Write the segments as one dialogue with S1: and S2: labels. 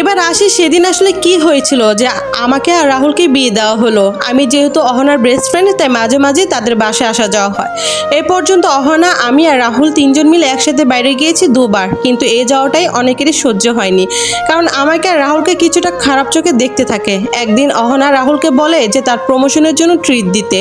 S1: এবার আসি সেদিন আসলে কি হয়েছিল যে আমাকে আর রাহুলকে বিয়ে দেওয়া হলো। আমি যেহেতু অহনার বেস্ট ফ্রেন্ড তাই মাঝে মাঝে তাদের বাসায় আসা যাওয়া হয়। এ পর্যন্ত অহনা, আমি আর রাহুল তিনজন মিলে একসাথে বাইরে গিয়েছি দুবার, কিন্তু এই যাওয়াটাই অনেকেরই সহ্য হয়নি। কারণ আমাকে আর রাহুলকে কিছুটা খারাপ চোখে দেখতে থাকে। একদিন অহনা রাহুলকে বলে যে তার প্রমোশনের জন্য ট্রিট দিতে।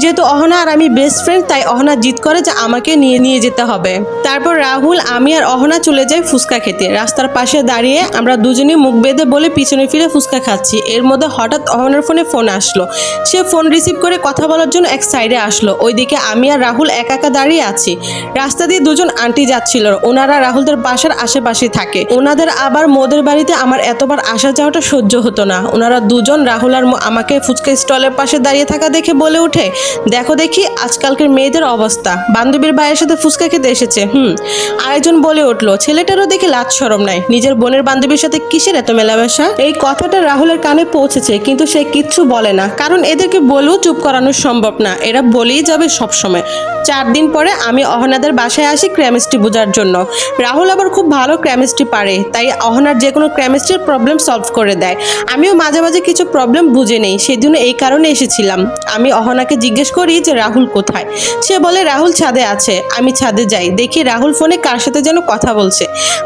S1: যেহেতু অহনা আর আমি বেস্ট ফ্রেন্ড তাই অহনা জিদ করে যে আমাকে নিয়ে নিয়ে যেতে হবে। তারপর রাহুল, আমি আর অহনা চলে যাই ফুচকা খেতে। রাস্তার পাশে দাঁড়িয়ে আমরা দুজনেই মুখ বেঁধে বলে, পিছনে ফিরে ফুচকা খাচ্ছি। এর মধ্যে হঠাৎ অহনার ফোনে ফোন আসলো। সে ফোন রিসিভ করে কথা বলার জন্য এক সাইডে আসলো। ওইদিকে আমি আর রাহুল একা একা দাঁড়িয়ে আছি। রাস্তা দিয়ে দুজন আন্টি যাচ্ছিল। ওনারা রাহুলদের বাসার আশেপাশে থাকে। ওনাদের আবার মোদের বাড়িতে আমার এতবার আসা যাওয়াটা সহ্য হতো না। ওনারা দুজন, রাহুল আর আমাকে ফুচকা স্টলের পাশে দাঁড়িয়ে থাকা দেখে বলে ওঠে, দেখো দেখি আজকালকার মেয়েদের অবস্থা। বান্ধবীর ভাইয়ের সাথে ফুচকা খেতে এসেছে। হুম। আরেকজন বলে উঠল, ছেলেটারও দেখে লাজ সরম নাই। নিজের বোনের বান্ধবীর সাথে কিসের এত মেলামেশা? এই কথাটা রাহুলের কানে পৌঁছেছে, কিন্তু সে কিচ্ছু বলে না। কারণ এদেরকে বলেও চুপ করানো সম্ভব না। এরা বলেই যাবে সবসময়। চার দিন পরে আমি অহনাদের বাসায় আসি ক্র্যামিস্ট্রি বোঝার জন্য। রাহুল আবার খুব ভালো ক্র্যামিস্ট্রি পারে, তাই অহনার যে কোনো ক্র্যামিস্ট্রির প্রবলেম সলভ করে দেয়। আমিও মাঝে মাঝে কিছু প্রবলেম বুঝে নেই, সেদিনও এই কারণে এসেছিলাম। আমি অহনাকে জিজ্ঞেস করি যে, রাহুল কোথায়? সে বলে, রাহুল ছাদে আছে, আমি ছাদে যাই। দেখি রাহুল ফোনে কার সাথে যেন কথা বলছে।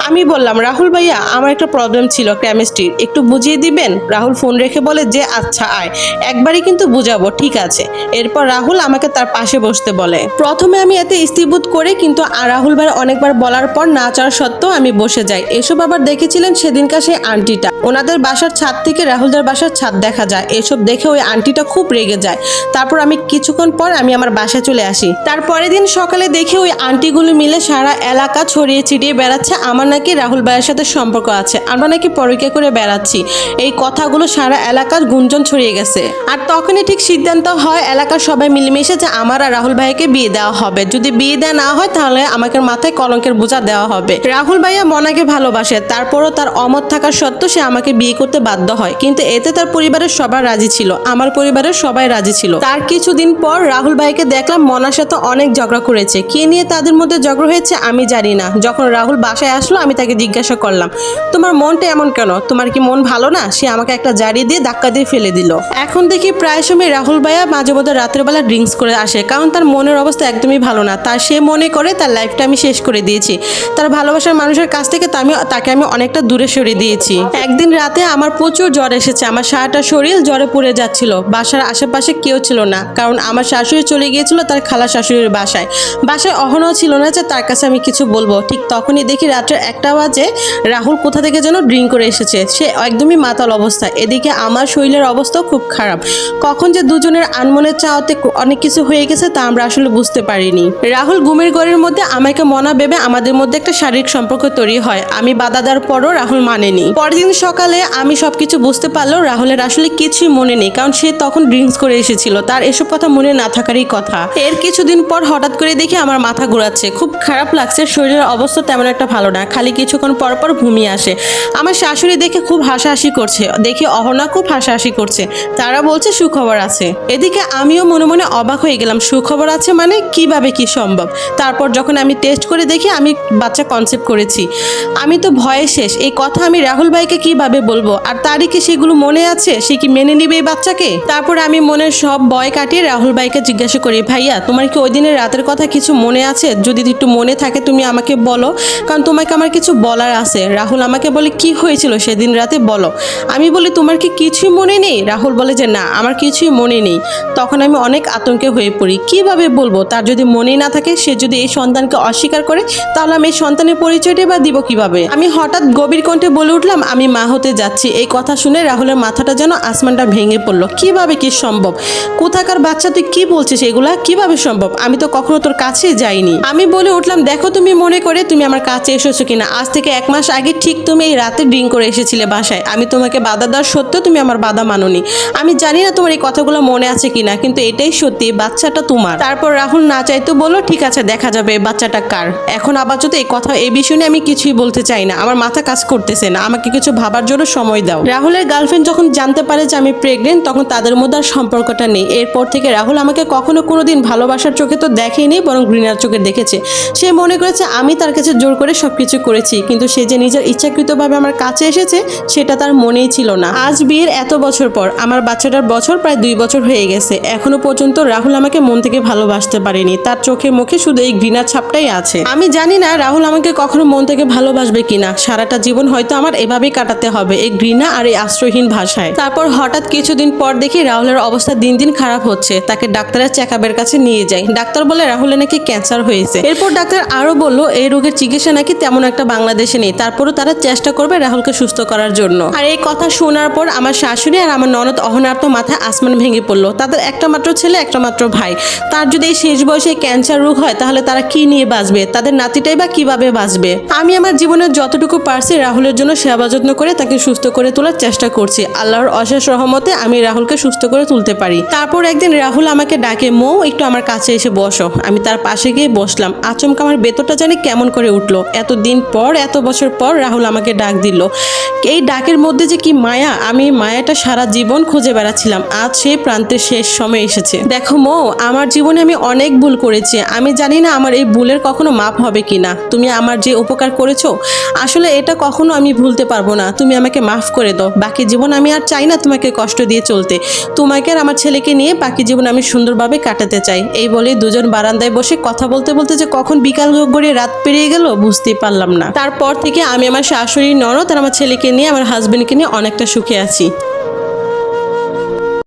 S1: আমি বললাম, রাহুল ভাইয়া, আমার একটা প্রবলেম ছিল। কেমিস্ট্রির একটু বুঝিয়ে দিবেন? রাহুল ফোন রেখে বলে যে আচ্ছা আয়। একবারই কিন্তু বুঝাবো, ঠিক আছে। এরপর রাহুল আমাকে তার পাশে বসতে বলে। প্রথমে আমি এতে স্থিরবোধ করে, কিন্তু রাহুল ভাই অনেকবার বলার পর না চাওয়ার সত্ত্বেও আমি বসে যাই। এসব আবার দেখেছিলেন সেদিনকার সেই আন্টিটা। ওনাদের বাসার ছাদ থেকে রাহুলদের বাসার ছাদ দেখা যায়। এসব দেখে ওই আন্টিটা খুব রেগে যায়। তারপর আমি কিছুক্ষণ পর আমি আমার বাসায় চলে আসি। তারপরের দিন সকালে দেখে ওই আন্টিগুলো মিলে সারা এলাকা ছড়িয়ে ছিটিয়ে বেড়াচ্ছে। আমার নাকি রাহুল ভাইয়ের সাথে সম্পর্ক আছে। আমরা নাকি পরীক্ষা করে বেড়াচ্ছি। এই কথাগুলো সারা এলাকার গুঞ্জন ছড়িয়ে গেছে। আর তখনই ঠিক সিদ্ধান্ত হয়, এলাকার সবাই মিলেমিশে যে আমার আর রাহুল ভাইকে বিয়ে দেওয়া হবে। যদি বিয়ে দেওয়া না হয়, তাহলে আমাকে মাথায় কলঙ্কের বোঝা দেওয়া হবে। রাহুল ভাইয়া মনাকে ভালোবাসে, তারপরও তার অমত থাকার সত্ত্বেও সে আমাকে বিয়ে করতে বাধ্য হয়। কিন্তু এতে তার পরিবারের সবার রাজি ছিল, আমার পরিবারের সবাই রাজি ছিল। তার কিছুদিন পর রাহুল ভাইকে দেখলাম মনার সাথে অনেক ঝগড়া করেছে। কি নিয়ে তাদের মধ্যে ঝগড়া হয়েছে আমি জানি না। যখন রাহুল বাসায় আসলো, আমি তাকে জিজ্ঞাসা করলাম, তোমার মনটা এমন কেন? তোমার কি মন ভালো না? সে আমাকে একটা জারি দিয়ে ধাক্কা দিয়ে ফেলে দিল। এখন দেখি প্রায় সময় রাহুল ভাইয়া মাঝে মধ্যে রাতের বেলা ড্রিঙ্কস করে আসে, কারণ তার মনের অবস্থা একদমই ভালো না। তার সে মনে করে তার লাইফটা আমি শেষ করে দিয়েছি। তার ভালোবাসার মানুষের কাছ থেকে আমি তাকে আমি অনেকটা দূরে সরিয়ে দিয়েছি। একদিন রাতে আমার প্রচুর জ্বর এসেছে। আমার সারাটা শরীর জ্বরে পড়ে যাচ্ছিল। বাসার আশেপাশে কেউ ছিল না, কারণ আমার শাশুড়ি চলে গিয়েছিল তার খালা শাশুড়ির বাসায়। বাসায় অহনও ছিল না যে তার কাছে আমি কিছু বলব। ঠিক তখনই দেখি রাত্রে একটা বাজে রাহুল কোথা থেকে যেন ড্রিঙ্ক করে এসেছে। সে একদমই মাতাল অবস্থা। এদিকে আমার শরীরের অবস্থাও খুব খারাপ। কখন যে দুজনের আনমনের চাওয়াতে অনেক কিছু হয়ে গেছে তা আমরা আসলে বুঝতে পারিনি। রাহুল ঘুমের ঘরের মধ্যে আমাকে মনা ভেবে আমাদের মধ্যে একটা শারীরিক সম্পর্ক তৈরি হয়। আমি বাধা দেওয়ার পরও রাহুল মানেনি। পরের দিন সকালে আমি সবকিছু বুঝতে পারলেও রাহুলের আসলে কিছুই মনে নেই, কারণ সে তখন ড্রিঙ্কস করে এসেছিল। তার এসব কথা মনে না থাকারই কথা। এর কিছুদিন পর হঠাৎ করে দেখি আমার মাথা ঘোরাচ্ছে। খুব খারাপ লাগছে, শরীরের অবস্থা তেমন একটা ভালো না। খালি কিছুক্ষণ পর পর ঘুমিয়ে আসে। আমার শাশুড়ি দেখে খুব হাসাহাসি করছে। দেখে অহনা খুব হাসাহাসি করছে। তারা বলছে, সুখবর আছে। এদিকে আমিও মনে মনে অবাক হয়ে গেলাম, সুখবর আছে মানে কীভাবে কি সম্ভব? তারপর যখন আমি টেস্ট করে দেখি, আমি বাচ্চা কনসেপ্ট করেছি। আমি তো ভয়ে শেষ। এই কথা আমি রাহুল ভাইকে কীভাবে বলব? আর তারই কি সেগুলো মনে আছে? সে কি মেনে নিবে এই বাচ্চাকে? তারপর আমি মনের সব ভয় কাটিয়ে রাহুল ভাইকে জিজ্ঞাসা করি, ভাইয়া, তোমার কি ওই দিনের রাতের কথা কিছু মনে আছে? যদি একটু মনে থাকে তুমি আমাকে বলো, কারণ তোমাকে আমার কিছু বলার আছে। রাহুল আমাকে বলে, কি হয়েছিল সেদিন রাতে বলো। আমি বলি, তোমার কি কিছুই মনে নেই? রাহুল বলে যে, না, আমার কিছুই মনে নেই। তখন আমি অনেক আতঙ্কে হয়ে পড়ি। কীভাবে বলব? তার যদি মনেই না থাকে, সে যদি এই সন্তানকে অস্বীকার করে, তাহলে আমি এই সন্তানের পরিচয়টা বা দিব কীভাবে? আমি হঠাৎ গভীর কণ্ঠে বলে উঠলাম, আমি মা হতে যাচ্ছি। এই কথা শুনে রাহুলের মাথাটা যেন আসমানটা ভেঙে পড়ল। কীভাবে কি সম্ভব? কোথাকার বাচ্চা, তুই কি বলছিস এগুলা? কীভাবে সম্ভব? আমি তো কখনো তোর কাছে যাইনি। আমি বলে উঠলাম, দেখো তুমি মনে করে তুমি আমার কাছে এসেছ কিনা। আজ থেকে এক মাস আগে ঠিক তুমি এই রাতে ড্রিঙ্ক করে এসেছিলে বাসায়। আমি তোমাকে বাধা দেওয়ার সত্ত্বেও তুমি আমার বাধা মানোনি। আমি জানি না তোমার এই কথাগুলো মনে আছে কিনা, কিন্তু এটাই সত্যি বাচ্চাটা তোমার। তারপর রাহুল না চাইতো বলো ঠিক আছে, দেখা যাবে বাচ্চাটা কার? এখন আপাতত এই কথা, এই বিষয় নিয়ে আমি কিছুই বলতে চাই না। আমার মাথা কাজ করতেছে না, আমাকে কিছু ভাবার জন্য সময় দাও। রাহুলের গার্লফ্রেন্ড যখন জানতে পারে যে আমি প্রেগনেন্ট তখন তাদের মধ্যে আর সম্পর্কটা নেই। এরপর থেকে রাহুল আমাকে কখনো কোনোদিন ভালোবাসার চোখে তো দেখেনি, বরং ঘৃণার চোখে দেখেছে। সে মনে করেছে, আমি তার কাছে জোর করে সবকিছু করেছি, কিন্তু সে যে নিজের ইচ্ছাকৃতভাবে আমার কাছে এসেছে, সেটা তার মনেই ছিল না। আজ বিয়ের এত বছর পর আমার বাচ্চাটার বছর প্রায় দুই বছর হয়ে গেছে। এখনও পর্যন্ত রাহুল আমাকে মন থেকে ভালোবাসতে পারেনি। তার চোখে মুখে শুধু এই ঘৃণার ছাপটাই আছে। আমি জানি না রাহুল আমাকে কখনো মন থেকে ভালোবাসবে কিনা। সারাটা জীবন হয়তো আমার এভাবেই কাটাতে হবে, এই ঘৃণা আর এই আশ্রয়হীন ভাষায়। তারপর হঠাৎ কিছুদিন পর দেখি রাহুলের অবস্থা দিন দিন খারাপ হচ্ছে। তাকে ডাক্তারের চেক আপের কাছে নিয়ে যাই। ডাক্তার বলে রাহুলের নাকি ক্যান্সার হয়েছে। এরপর ডাক্তার আরও বলল, এই রোগের চিকিৎসা নাকি তেমন একটা বাংলাদেশে নেই। তারপরও তারা চেষ্টা করবে রাহুলকে সুস্থ করার জন্য। আর এই কথা শোনার পর আমার শাশুড়ি আর আমার ননদ অহনার তো মাথায় আসমান ভেঙে পড়ল। তাদের একটা মাত্র ছেলে, একটা মাত্র ভাই। তার যদি এই শেষ বয়সে ক্যান্সার রোগ হয়, তাহলে তারা কি নিয়ে বাঁচবে? তাদের নাতিটাই বা কীভাবে বাঁচবে? আমি আমার জীবনের যতটুকু পারছি রাহুলের জন্য সেবা যত্ন করে তাকে সুস্থ করে তোলার চেষ্টা করছি। আল্লাহর অশেষ রহমতে আমি রাহুলকে সুস্থ করে তুলতে পারি। তারপর একদিন রাহুল আমাকে ডাকে, মৌ, একটু আমার কাছে এসে বসো। আমি তার পাশে গিয়ে বসলাম। আচমকা আমার বেতনটা জানি কেমন করে উঠল। এতদিন পর, এত বছর পর রাহুল আমাকে ডাক দিল। এই ডাকের মধ্যে যে কি মায়া, আমি মায়াটা সারা জীবন খুঁজে বেড়াচ্ছিলাম। আজ সেই প্রান্তের শেষ সময় এসেছে। দেখো মৌ, আমার জীবনে আমি অনেক ভুল করেছি। আমি জানি না আমার এই ভুলের কখনো মাপ হবে কিনা। তুমি আমার যে উপকার করেছ, আসলে এটা কখনো আমি ভুলতে পারব না। তুমি আমাকে মাফ করে দাও। বাকি জীবন আমি আর চাই না তোমাকে কষ্ট দিয়ে চলতে। তোমাকে আর আমার ছেলেকে নিয়ে বাকি জীবন আমি সুন্দরভাবে কাটাতে চাই। এই বলে দুজন বারান্দায় বসে কথা বলতে বলতে যে কখন বিকাল গড়িয়ে রাত পেরিয়ে গেল, বুঝতেই পারলাম না। তারপর থেকে আমি আমার শাশুড়ি ননদ আমার ছেলেকে নিয়ে আমার হাজব্যান্ডকে নিয়ে অনেকটা সুখে আছি।